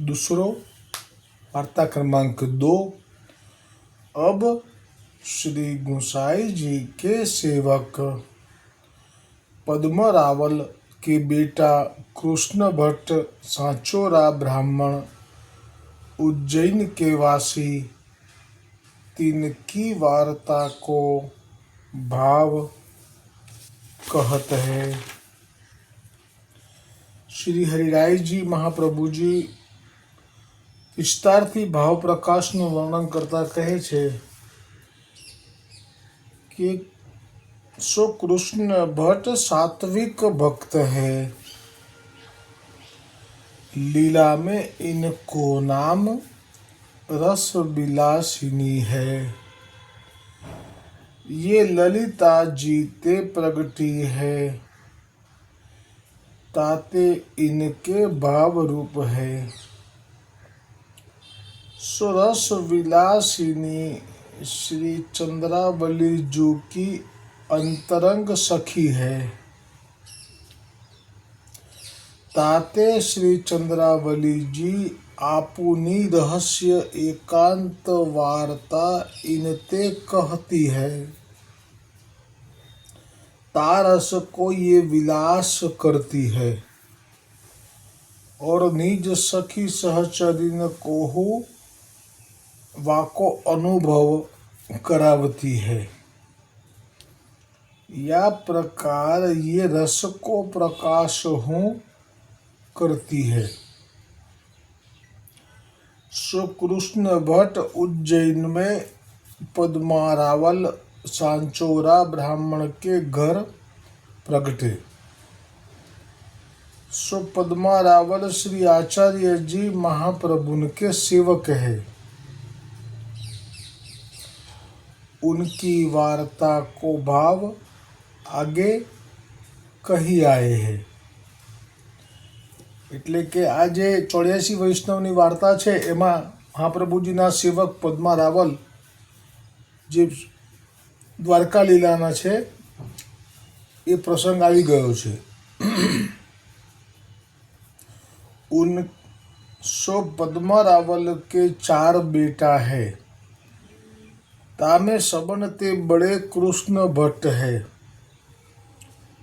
दूसरो वार्ता क्रमांक दो। अब श्री गोसाई जी के सेवक पद्म रावल के बेटा कृष्ण भट्ट सांचोरा ब्राह्मण उज्जैन के वासी, तिनकी वार्ता को भाव कहत है। श्री हरिराय जी महाप्रभु जी વિસ્તારથી ભાવ પ્રકાશનું વર્ણન કરતા કહે છે કે सो कृष्ण भट्ट सात्विक भक्त है लीला में इनको नाम रस विलासिनी है ये ललिता जीते प्रगटी है ताते इनके भाव रूप है सुरस विलासिनी श्री चंद्रावली जू की अंतरंग सखी है। ताते श्री चंद्रावली जी आपुनी रहस्य एकांत वार्ता इनते कहती है। तारस को ये विलास करती है। और निज सखी सहचरिन कोहु वाको अनुभव करावती है। या प्रकार ये रस को प्रकाश हूँ करती है। सो कृष्ण भट्ट उज्जैन में पद्मारावल सांचोरा ब्राह्मण के घर प्रगटे। सो पद्मा रावल श्री आचार्य जी महाप्रभु के सेवक है। उनकी वार्ता को भाव आगे કહી આએ હે એટલે કે આ જે ચોર્યાસી વૈષ્ણવની વાર્તા છે એમાં મહાપ્રભુજીના સેવક પદ્મા રાવલ જે દ્વારકા લીલાના છે એ પ્રસંગ આવી ગયો છે उन सो पद्मा रावल के चार बेटा है तामे सबन ते बड़े कृष्ण भट्ट है।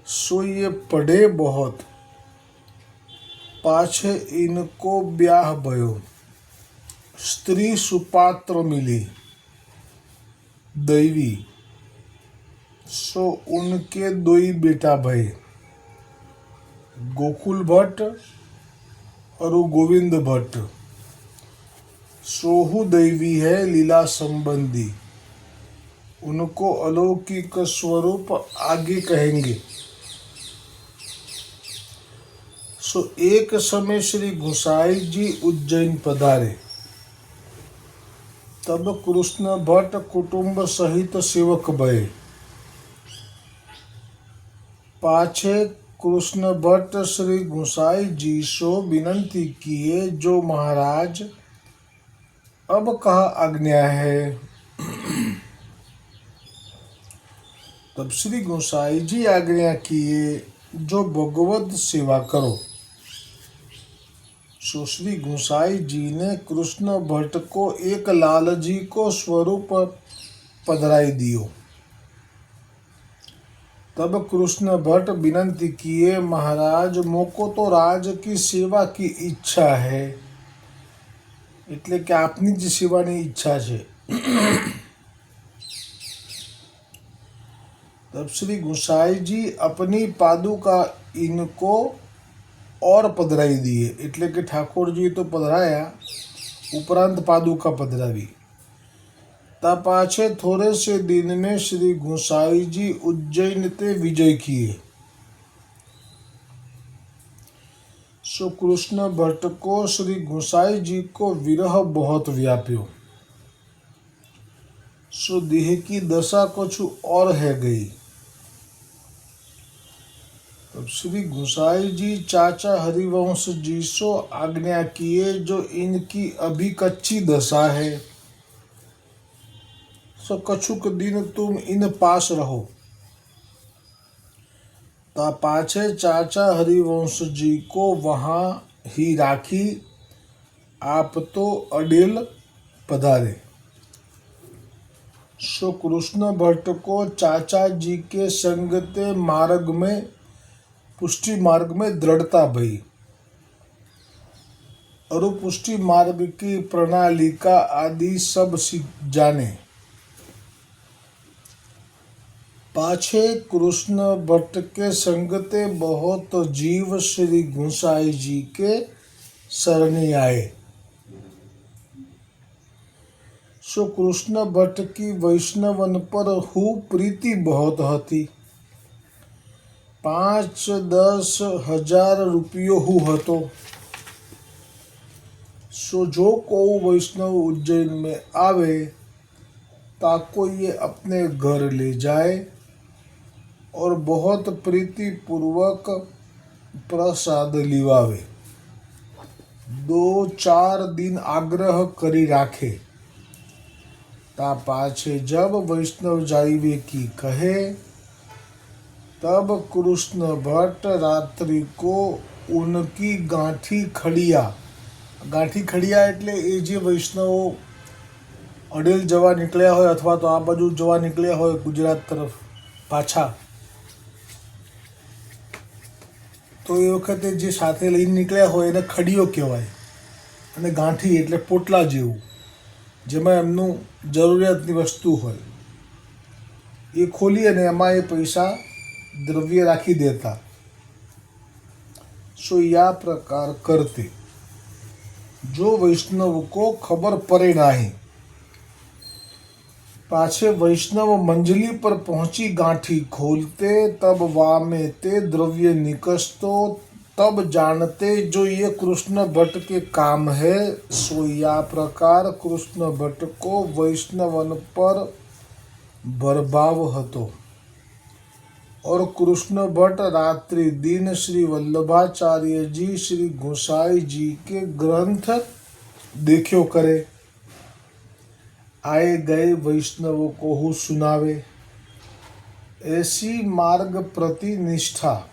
सो ये पढ़े बहुत। पाछे इनको ब्याह भयो। स्त्री सुपात्र मिली। दैवी। सो उनके दो ही बेटा भय गोकुल भट्ट और गोविंद भट्ट। सोहु दैवी है लीला संबंधी। उनको अलौकिक स्वरूप आगे कहेंगे। सो, एक समय श्री गोसाई जी उज्जैन पधारे। तब कृष्ण भट्ट कुटुंब सहित सेवक भय पाछे कृष्ण भट्ट श्री गोसाई जी सो विनंती किए, जो महाराज, अब कहा आज्ञा है? तब श्री गोसाई जी आज्ञा किए जो भगवत सेवा करो सो श्री गोसाई जी ने कृष्ण भट्ट को एक लाल जी को स्वरूप पधराई दियो तब कृष्ण भट्ट विनंती किए महाराज मोको तो राज की सेवा की ઈચ્છા હે એટલે કે આપની જ સેવાની ઈચ્છા છે तब श्री गोसाई जी अपनी पादुका इनको और પધરાવી દીએ એટલે કે ઠાકોરજી તો પધરાયા ઉપરાંત પાદુકા પધરાવી ता पाछे थोड़े से दिन में श्री गोसाई जी उज्जैन ते विजय किए सो कृष्ण भट्ट को श्री गोसाई जी को विरह बहुत व्याप्यो सो देह की दशा कुछ और है गई तब श्री गोसाई जी, चाचा हरिवंश जी, सो आज्ञा किए जो इनकी अभी कच्ची दशा है। सो कछुक दिन तुम इन पास रहो। ता पाछे चाचा हरिवंश जी को वहाँ ही राखी, आप तो अडेल पधारे। सो कृष्ण भट्ट को चाचा जी के संगते मार्ग में पुष्टि मार्ग में दृढ़ता भई। और पुष्टि मार्ग की प्रणालिका आदि सब जाने। पाछे कृष्ण भट्ट के संगते बहुत जीव श्री गुसाई जी के शरणी आए। सो कृष्ण भट्ट की वैष्णवन पर हु प्रीति बहुत હતી પાંચ દસ હજાર રૂપિયો હું હતો सो जो को वैष्णव उज्जैन में आवे ताको ये अपने घर ले जाए और बहुत प्रीति पूर्वक प्रसाद लिवावे दो चार दिन आग्रह करी राखे ता पाछे जब वैष्णव जाइवे की कहे तब कृष्ण भट्ट रात्रि को उनकी गांठी खड़िया ગાંઠી ખડિયા એટલે એ જે વૈષ્ણવો અડેલ જવા નીકળ્યા હોય અથવા તો આ બાજુ જવા નીકળ્યા હોય ગુજરાત તરફ પાછા તો એ વખતે જે સાથે લઈને નીકળ્યા હોય એને ખડીયો કહેવાય અને ગાંઠી એટલે પોટલા જેવું જેમાં એમનું જરૂરિયાતની વસ્તુ હોય એ ખોલી અને એમાં એ પૈસા द्रव्य राखी देता सो या प्रकार करते जो वैष्णव को खबर पड़े नहीं पाछे वैष्णव मंजली पर पहुंची गांठी खोलते तब वामे ते द्रव्य निकसतो तब जानते जो ये कृष्ण भट्ट के काम है सो या प्रकार कृष्ण भट्ट को वैष्णवन पर भरभाव हतो और कृष्ण भट्ट रात्रि दिन श्री वल्लभाचार्य जी, श्री गोसाई जी के ग्रंथ देखो करे। आए गए वैष्णव को हु सुनावे। ऐसी मार्ग प्रति निष्ठा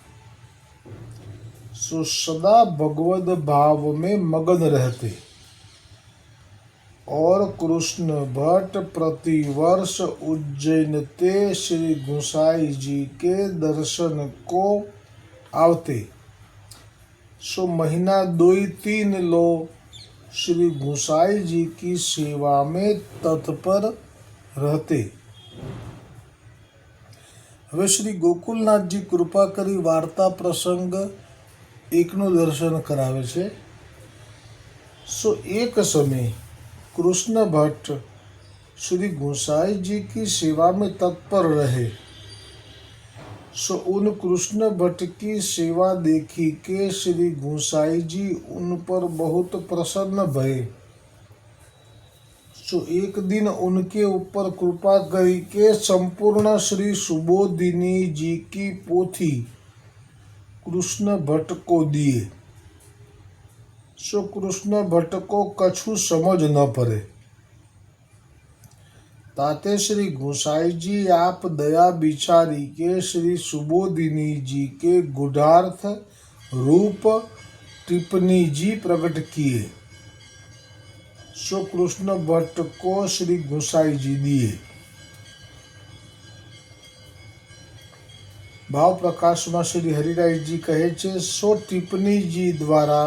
सो सदा भगवत भाव में मगन रहते। और कृष्ण भट्ट प्रतिवर्ष उज्जैन ते श्री गोसाई जी के दर्शन को आवते सो महीना दो ही तीन लो श्री गोसाई जी की सेवा में तत्पर रहते હવે શ્રી ગોકુલનાથજી કૃપા કરી વાર્તા પ્રસંગ એકનું દર્શન કરાવે છે સો એક સમય कृष्ण भट्ट, श्री गोसाई जी की सेवा में तत्पर रहे। सो उन कृष्ण भट्ट की सेवा देखी के श्री गोसाई जी उन पर बहुत प्रसन्न भये सो एक दिन उनके ऊपर कृपा करी के संपूर्ण श्री सुबोधिनी जी की पोथी कृष्ण भट्ट को दिए। सो कृष्ण भट्ट को कछु समझ न पड़े ताते श्री गोसाई जी आप दया बिचारी के श्री सुबोधिनी जी के गुढ़ार्थ रूप टिप्पणी जी प्रकट किए सो कृष्ण भट्ट को श्री गोसाई जी दिए ભાવ પ્રકાશમાં શ્રી હરિરાયજી કહે છે સો ટિપ્પણીજી દ્વારા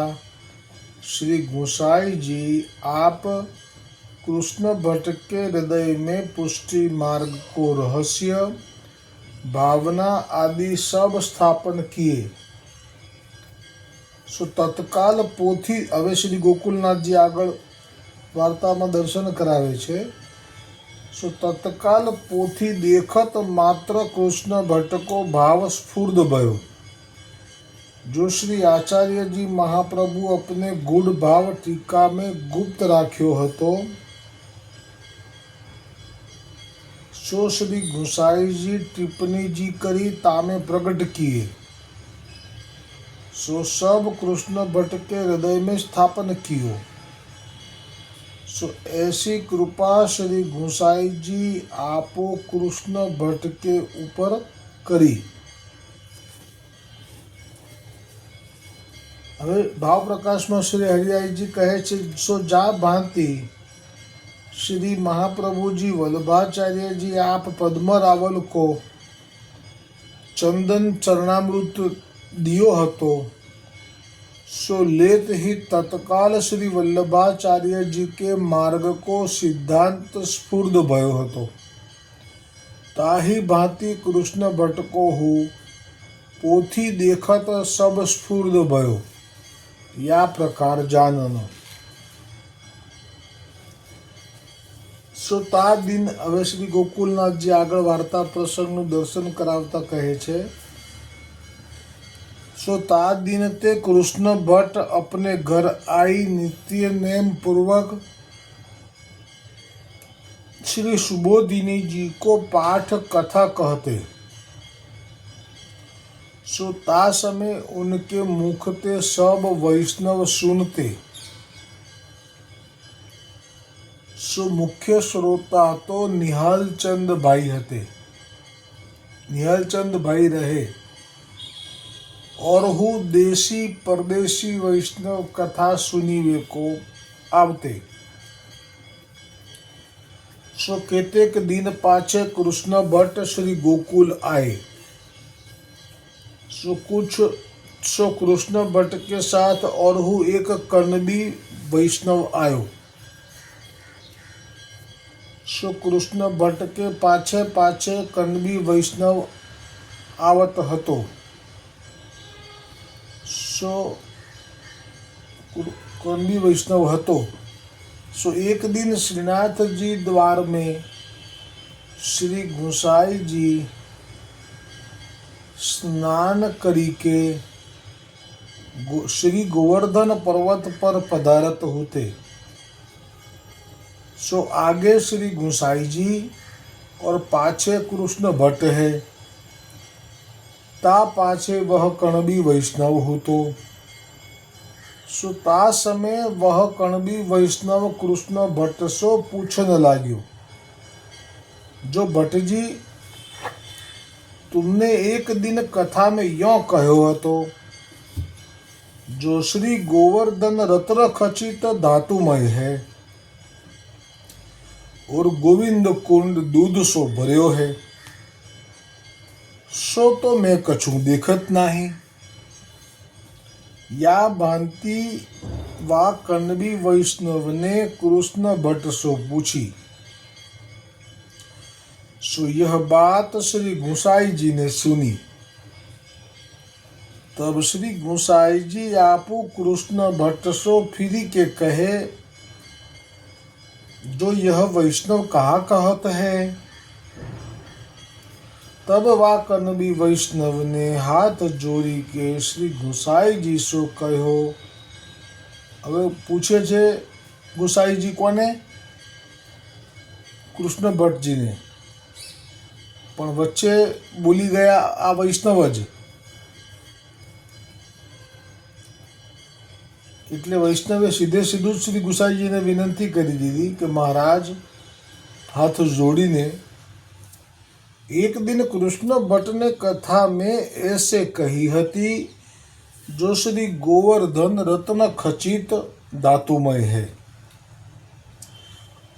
श्री गोसाई जी आप कृष्ण भट्ट के हृदय में पुष्टि मार्ग को रहस्य भावना आदि सब स्थापन किए सो તત્કાલ પોથી હવે શ્રી ગોકુલનાથજી આગળ વાર્તામાં દર્શન કરાવે છે સો તત્કાલ પોથી દેખત માત્ર કૃષ્ણ ભટ્ટ કો ભાવ સ્ફૂર્દ ભયો जो श्री आचार्य जी महाप्रभु अपने गुड़ भाव टीका में गुप्त राख्यो હતો सो श्री गुसाई जी टिप्पणी जी करी तामे प्रकट किए सो सब कृष्ण भट्ट के हृदय में स्थापन कियो सो ऐसी कृपा श्री गुसाई जी आपो कृष्ण भट्ट के ऊपर કરી હવે ભાવ પ્રકાશમાં શ્રી હરિયાઈજી કહે છે, સો જા ભાંતિ. શ્રી મહાપ્રભુજી વલ્ભાચાર્યજી આપ પદ્મ રાવલ કો. ચંદન ચરણામૃત દિયો હતો. સો લેત હિ તત્કાલ શ્રી વલ્લભાચાર્યજી કે માર્ગ કો સિદ્ધાંત સ્ફૂર્દ ભયો હતો. તાહી ભાંતિ કૃષ્ણ ભટકો હું. પોથી દેખત સબ સ્ફૂર્દ ભયો. યા પ્રકાર જાનન સો તા દિન હવે શ્રી ગોકુલનાથજી આગળ વાર્તા પ્રસંગનું દર્શન કરાવતા કહે છે सो ता दिन ते कृष्ण भट्ट अपने घर आई नित्य नेम पूर्वक श्री सुबोधिनी जी को पाठ कथा कहते सो ता समय उनके मुख ते सब वैष्णव सुनते। सो मुख्य श्रोता तो निहाल चंद भाई हते। निहाल चंद भाई रहे। और हु देशी परदेशी वैष्णव कथा सुनी वे को आवते। सो केतेक दिन पाछे कृष्ण भट्ट श्री गोकुल आए। कुछ सो कृष्ण भट्ट के साथ और हूँ एक कर्णबी वैष्णव आयो सो कृष्ण भट्ट के पाछे पाछे कर्णबी वैष्णव आवत હતો સો કોનબી વૈષ્ણવ હતો સો એક दिन श्रीनाथ जी द्वार में श्री गुसाई जी स्नान गो- श्री गोवर्धन पर्वत पर पधारत होते। सो आगे श्री गुसाई जी और पाछे कृष्ण भट्ट है। ता पाछे वह कणबी वैष्णव होतो। सो ता समय वह कणबी वैष्णव कृष्ण भट्ट सो पूछने लाग्यो। जो भट्ट जी तुमने एक दिन कथा में यो कहो હતો जो श्री गोवर्धन रत्न खचित धातुमय है और गोविंद कुंड दूध सो भर्यो है, सो तो मैं कछु देखत नाही। या भांति वा कणबी वैष्णव ने कृष्ण भट्ट सो पूछी। सो यह बात श्री गुसाई जी ने सुनी तब श्री गुसाई जी आपू कृष्ण भट्ट सो फिरी के कहे जो यह वैष्णव कहा कहत है तब वा कनबी वैष्णव ने हाथ जोड़ी के શ્રી ગુસાઈજી શું કહ્યો હવે પૂછે છે ગુસાઈજી કોને કૃષ્ણ ભટ્ટજીને પણ વચ્ચે બોલી ગયા આ વૈષ્ણવ જ એટલે વૈષ્ણવે સીધે સીધું જ શ્રી ગુસાઈજીને વિનંતી કરી દીધી કે મહારાજ હાથ જોડીને एक दिन कृष्ण भट्ट ने कथा में ऐसे कही हती जो श्री गोवर्धन रत्न खचित धातुमय है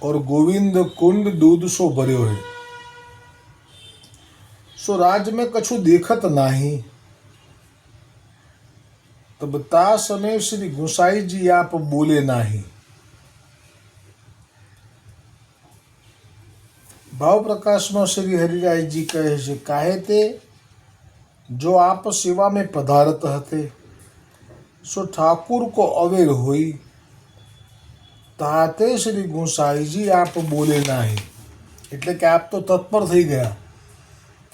और गोविंद कुंड दूध सो भर्यो है सो राज में कछु देखत नाही तब ता समय श्री गुसाई जी आप बोले नाही ભાવ પ્રકાશમાં શ્રી હરિરાયજી કહે છે કાહે તે જો આપ સેવા में પધારત હતે સો ઠાકુર કો અવેર હોઈ તાતે શ્રી ગુસાઈજી આપ બોલે નહીં એટલે કે આપ તો તત્પર થઈ ગયા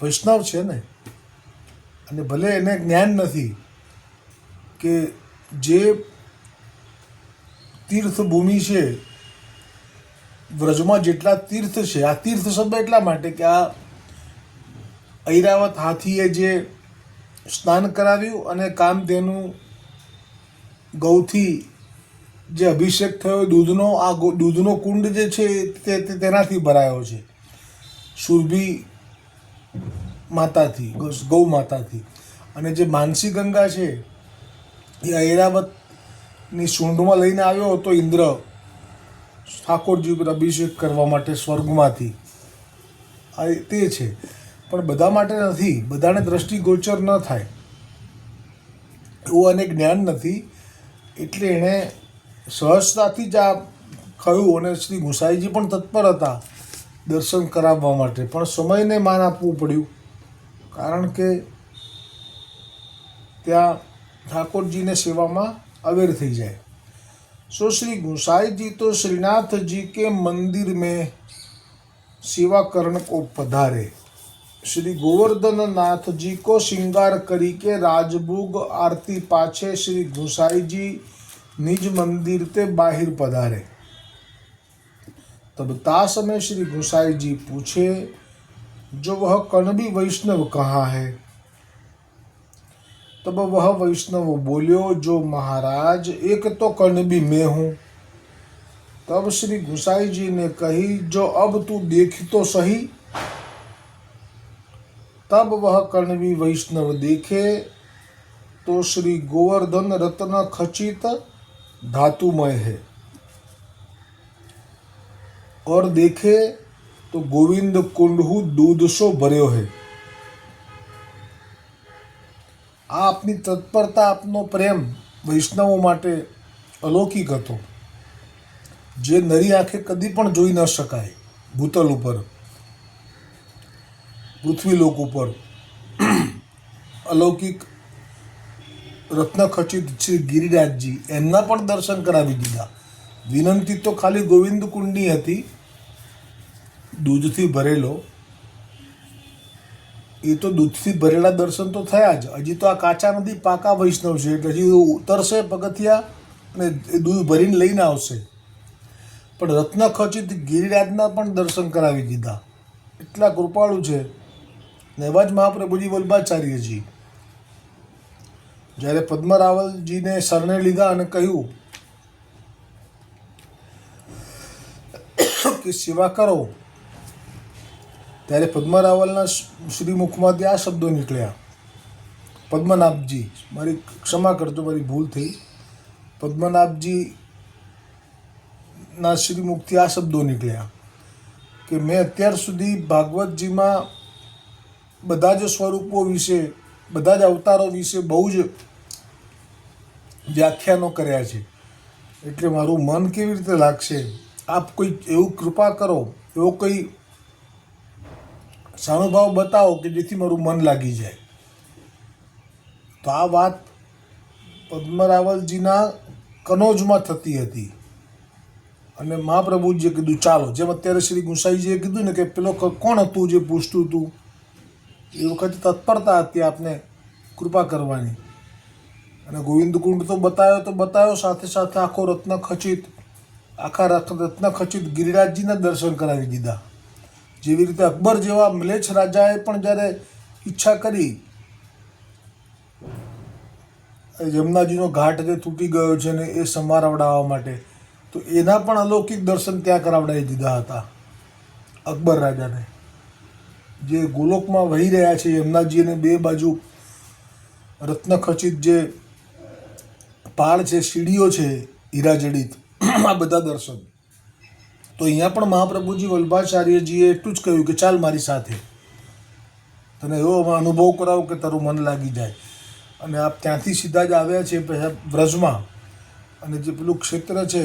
વૈષ્ણવ છે ને, અને ભલે એને જ્ઞાન નથી કે જે તીર્થભૂમિ છે, વ્રજમાં જેટલા તીર્થ છે, આ તીર્થ શબ્દ એટલા માટે કે આ ઐરાવત હાથીએ જે સ્નાન કરાવ્યું અને કામધેનું ગૌથી જે અભિષેક થયો, દૂધનો આ દૂધનો કુંડ જે છે તે- તેનાથી ભરાયો છે. સુરભી માતાથી, ગૌ- માતાથી. અને જે માનસી ગંગા છે, એ ઐરાવતની સૂંઢમાં લઈને આવ્યો હતો ઇન્દ્ર ઠાકોરજી પર અભિષેક કરવા માટે સ્વર્ગમાંથી. આ તે છે. પણ બધા માટે નથી. બધાને દ્રષ્ટિગોચર ન થાય. એવું અને જ્ઞાન નથી. એટલે એણે સહજતાથી જ આ કહ્યું અને શ્રી ગુસાઈજી પણ તત્પર હતા. દર્શન કરાવવા માટે પણ સમયને માન આપવું પડ્યું કારણ કે ત્યાં ઠાકોરજીને સેવામાં અવેર થઈ જાય सो श्री गुसाई जी तो श्रीनाथ जी के मंदिर में सेवा करण को पधारे श्री गोवर्धन नाथ जी को श्रृंगार करी के राजभोग आरती पाछे श्री गुसाई जी निज मंदिर ते बाहिर पधारे तब तास में श्री गुसाई जी पूछे, जो वह कणबी वैष्णव कहाँ है? तब वह वैष्णव बोल्यो, जो महाराज, एक तो कर्णबी मैं हूँ। तब श्री गुसाई जी ने कही, जो अब तू देख तो सही। तब वह कर्णवी वैष्णव देखे तो श्री गोवर्धन रत्न खचित धातुमय है। और देखे तो गोविंद कुंडहु दूध सो भर्यो है આ આપની તત્પરતા આપનો પ્રેમ વૈષ્ણવો માટે અલૌકિક હતો જે નરી આંખે કદી પણ જોઈ ન શકાય ભૂતલ ઉપર પૃથ્વીલોક ઉપર અલૌકિક રત્નખચિત શ્રી ગિરિરાજજી એમના પણ દર્શન કરાવી દીધા વિનંતી તો ખાલી ગોવિંદ કુંડની હતી દૂધથી ભરેલો. એ તો દૂધથી ભરેલા દર્શન તો થયા જ. હજી તો આ કાચા નદી પાકા વૈષ્ણવ છે. એટલે હજી ઉતરશે પગથિયા અને એ દૂધ ભરીને લઈને આવશે. પણ રત્ન ખચિત ગિરિરાજના પણ દર્શન કરાવી દીધા. એટલા કૃપાળુ છે. ને એવા જ મહાપ્રભુજી વલ્ભાચાર્યજી. જ્યારે પદ્મરાવલજીને શરણે લીધા અને કહ્યું કે સેવા કરો. ત્યારે પદ્મરાવલના શ્રી મુખમાંથી આ શબ્દો નીકળ્યા. પદ્મનાભજી, મારી ક્ષમા કરજો, મારી ભૂલ થઈ. પદ્મનાભજી ના શ્રી મુખથી આ શબ્દો નીકળ્યા કે મેં અત્યાર સુધી ભાગવતજીમાં બધા જ સ્વરૂપો વિશે, બધા જ અવતારો વિશે બહુ જ વ્યાખ્યાનો કર્યા છે. એટલે મારું મન કેવી રીતે લાગશે? આપ કોઈ, એવું કૃપા કરો, એવો કોઈ સાનુભાવ બતાવો કે જેથી મારું મન લાગી જાય. તો આ વાત પદ્મરાવલજીના કનોજમાં થતી હતી. અને મહાપ્રભુજીએ કીધું, ચાલો, જેમ અત્યારે શ્રી ગુસાઈજીએ કીધું ને કે પેલો કોણ હતું જે પૂછતું હતું, એ વખતે તત્પરતા હતી આપને કૃપા કરવાની. અને ગોવિંદ કુંડ તો બતાવ્યો તો બતાવ્યો સાથે સાથે આખો રત્ન ખચિત, આખા રત્ન ખચિત ગિરિરાજજીના દર્શન કરાવી દીધા. જેવી રીતે અકબર જેવા મ્લેચ્છ રાજાએ પણ જ્યારે ઈચ્છા કરી યમુનાજીનો ઘાટ જે તૂટી ગયો છે ને એ સમારવડાવવા માટે, તો એના પણ અલૌકિક દર્શન ત્યાં કરાવડાવી દીધા હતા અકબર રાજાને. જે ગોલોકમાં વહી રહ્યા છે યમુનાજી અને બે બાજુ રત્નખચિત જે પાળ છે, સીડીઓ છે હીરાજડિત આ બધા દર્શન. તો અહીંયા પણ મહાપ્રભુજી વલ્ભાચાર્યજીએ એટલું જ કહ્યું કે ચાલ મારી સાથે. તને એવો અનુભવ કરાવો કે તારું મન લાગી જાય. અને આપ ત્યાંથી સીધા જ આવ્યા છે પહેલા વ્રજમાં. અને જે પેલું ક્ષેત્ર છે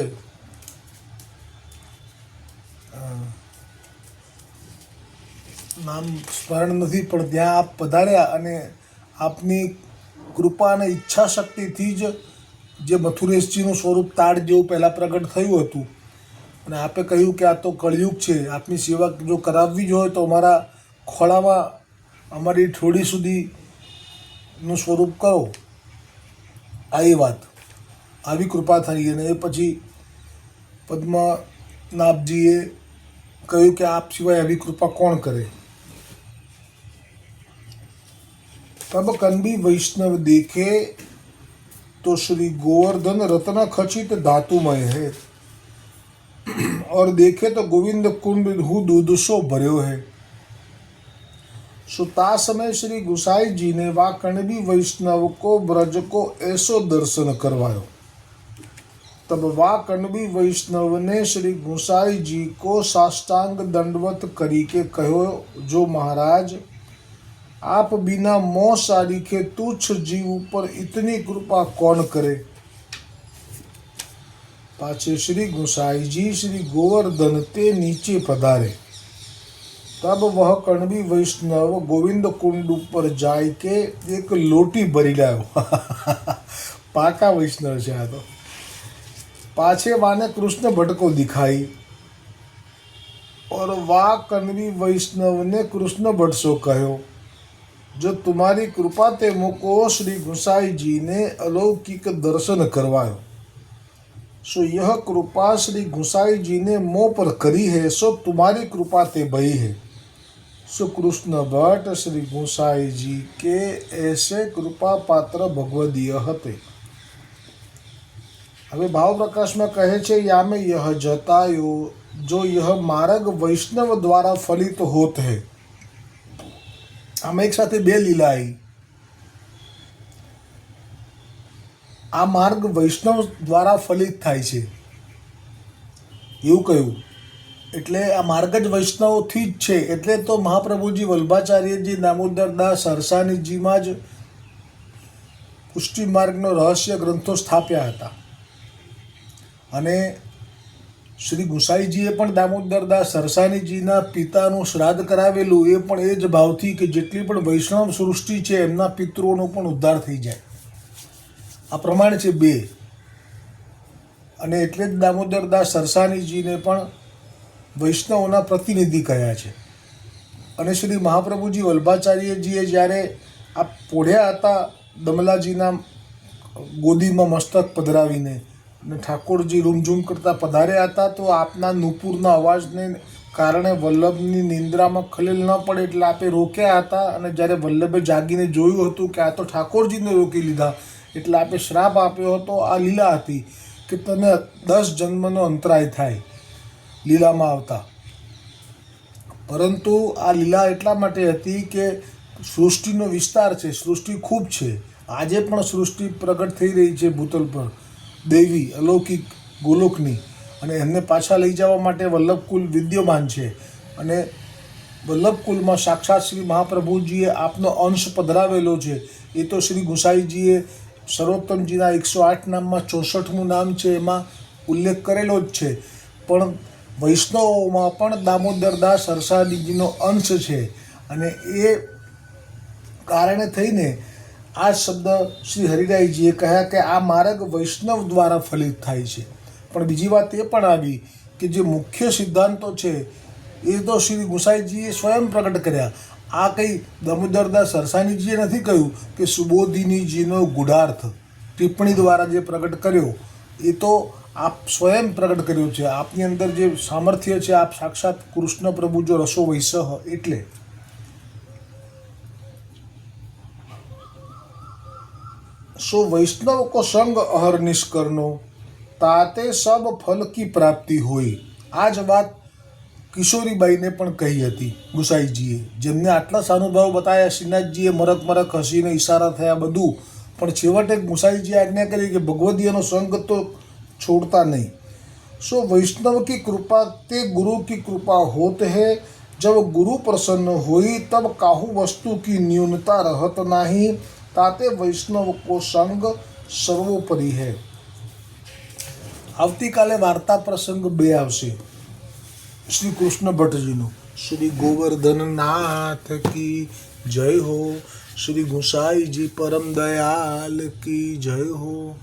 નામ સ્મરણ નથી, પણ ત્યાં આપ પધાર્યા અને આપની કૃપા અને ઈચ્છા શક્તિથી જ જે મથુરેશજીનું સ્વરૂપ તાડ જેવું પહેલાં પ્રગટ થયું હતું અને આપે કહ્યું કે આ તો કળિયુગ છે. આપની સેવા જો કરાવવી જ હોય તો અમારા ખોળામાં અમારી ઠોડી સુધીનું સ્વરૂપ કરો. આ એ વાત. આવી કૃપા થઈ અને એ પછી પદ્મનાભજીએ કહ્યું કે આપ સિવાય આવી કૃપા કોણ કરે? તબ કનબી વૈષ્ણવ દેખે તો શ્રી ગોવર્ધન રત્ન ખચિત ધાતુમય હે. और देखे तो गोविंद कुंड हु भर्यो है। सुता समय श्री गुसाई जी ने वा कणबी वैष्णव को, ब्रज को ऐसो दर्शन करवायो। तब वा कणबी वैष्णव ने श्री गुसाई जी को साष्टांग दंडवत करी के कहो, जो महाराज, आप बिना मोह सारी के तुच्छ जीव पर इतनी कृपा कौन करे? पाछे श्री गुसाई जी श्री गोवर्धन ते नीचे पधारे तब वह कणबी वैष्णव गोविंद कुंड ऊपर जाय के एक लोटी भरी लायो पाका वैष्णव છે આ તો पाछे वाने कृष्ण भट्ट को दिखाई और वा कणवी वैष्णव ने कृष्ण भट्ट सो कहो जो तुम्हारी कृपा ते मुको श्री गुसाई जी ने अलौकिक दर्शन करवायो सो यह कृपा श्री गुसाई जी ने मोह पर करी है सो तुम्हारी कृपा ते भई है सो कृष्ण भट्ट श्री गुसाई जी के ऐसे कृपा पात्र भगवदीय हते હવે ભાવ પ્રકાશમાં કહે છે યામે યહ જતાયો જો यह मार्ग वैष्णव द्वारा फलित होत है આમાં એક સાથે બે લીલા આવી આ માર્ગ વૈષ્ણવ દ્વારા ફલિત થાય છે. એવું કહ્યું. એટલે આ માર્ગ જ વૈષ્ણવથી જ છે. એટલે તો મહાપ્રભુજી વલ્ભાચાર્યજી, દામોદર દાસ સરસાનીજીમાં જ પુષ્ટિ માર્ગનો રહસ્ય ગ્રંથો સ્થાપ્યા હતા. અને શ્રી ગુસાઈજીએ પણ દામોદરદાસ સરસાનીજીના પિતાનું શ્રાદ્ધ કરાવેલું, એ પણ એ જ ભાવથી કે જેટલી પણ વૈષ્ણવ સૃષ્ટિ છે, એમના પિતૃઓનો પણ ઉદ્ધાર થઈ જાય. આ પ્રમાણે છે બે. અને એટલે જ દામોદરદાસ સરસાનીજીને પણ વૈષ્ણવોના પ્રતિનિધિ કહ્યા છે. અને શ્રી મહાપ્રભુજી વલ્ભાચાર્યજીએ જ્યારે આ પોઢ્યા હતા દમલાજીના ગોદીમાં મસ્તક પધરાવીને અને ઠાકોરજી રૂમઝૂમ કરતા પધાર્યા હતા, તો આપના નુપુરના અવાજને કારણે વલ્લભની નિંદ્રામાં ખલેલ ન પડે એટલે આપે રોક્યા હતા. અને જ્યારે વલ્લભે જાગીને જોયું હતું કે આ તો ઠાકોરજીને રોકી લીધા એટલે આપે શ્રાપ આપ્યો હતો આ લીલા હતી કે તને દસ જન્મનો અંતરાય થાય, લીલામાં આવતા. પરંતુ આ લીલા એટલા માટે હતી કે સૃષ્ટિનો વિસ્તાર છે, સૃષ્ટિ ખૂબ છે. આજે પણ સૃષ્ટિ પ્રગટ થઈ રહી છે ભૂતલ પર. દેવી, અલૌકિક ગોલોકની અને એમને પાછા લઈ જવા માટે વલ્લભકુલ વિદ્યમાન છે. અને વલ્લભકુલમાં સાક્ષાત શ્રી મહાપ્રભુજીએ આપનો અંશ પધરાવેલો છે. એ તો શ્રી ગુસાઈજીએ સર્વોત્તમજીના એકસો આઠ નામમાં ચોસઠમું નામ છે, એમાં ઉલ્લેખ કરેલો જ છે. પણ વૈષ્ણવોમાં પણ દામોદરદાસ હરસાદીજીનો અંશ છે અને એ કારણે થઈને આ શબ્દ શ્રી હરિરાયજીએ કહ્યા કે આ માર્ગ વૈષ્ણવ દ્વારા ફલિત થાય છે. પણ બીજી વાત એ પણ આવી કે જે મુખ્ય સિદ્ધાંતો છે, એ તો શ્રી ગુસાઈજીએ સ્વયં પ્રગટ કર્યા. આ કંઈ દમોદરદાસ સરસાનીજીએ નથી કહ્યું કે સુબોધિનીજીનો ગુઢાર્થ? ટિપ્પણી દ્વારા જે પ્રગટ કર્યો, એ તો આપ સ્વયં પ્રગટ કર્યો છે. આપની અંદર જે સામર્થ્ય છે, આપ સાક્ષાત કૃષ્ણ પ્રભુ જો રસો વૈસહ એટલે. સો વૈષ્ણવ કો સંગ અહર નિષ્કર્ણો, તાતે સબ ફલ કી પ્રાપ્તિ હોય. આ જ વાત કિશોરીબાઈને પણ કહી હતી ગુસાઈજીએ જેમને આટલા સાનુભાવ બતાવ્યા શ્રીનાથજીએ મરક મરક હસીને ઈશારા થયા બધું પણ છેવટે ગુસાઈજીએ આજ્ઞા કરી કે ભગવદીયનો સંગ તો છોડતા નહીં सो वैष्णव की कृपा ते गुरु की कृपा होत है जब गुरु प्रसन्न हुई तब काहू वस्तु की न्यूनता रहत नहीं ताते वैष्णव को संग સર્વોપરી હૈ આવતીકાલે વાર્તા પ્રસંગ બે આવશે શ્રી કૃષ્ણ ભટ્ટજીનું. શ્રી ગોવર્ધન નાથ કી જય હો. શ્રી ગુસાઈજી પરમ દયાલ કી જય હો.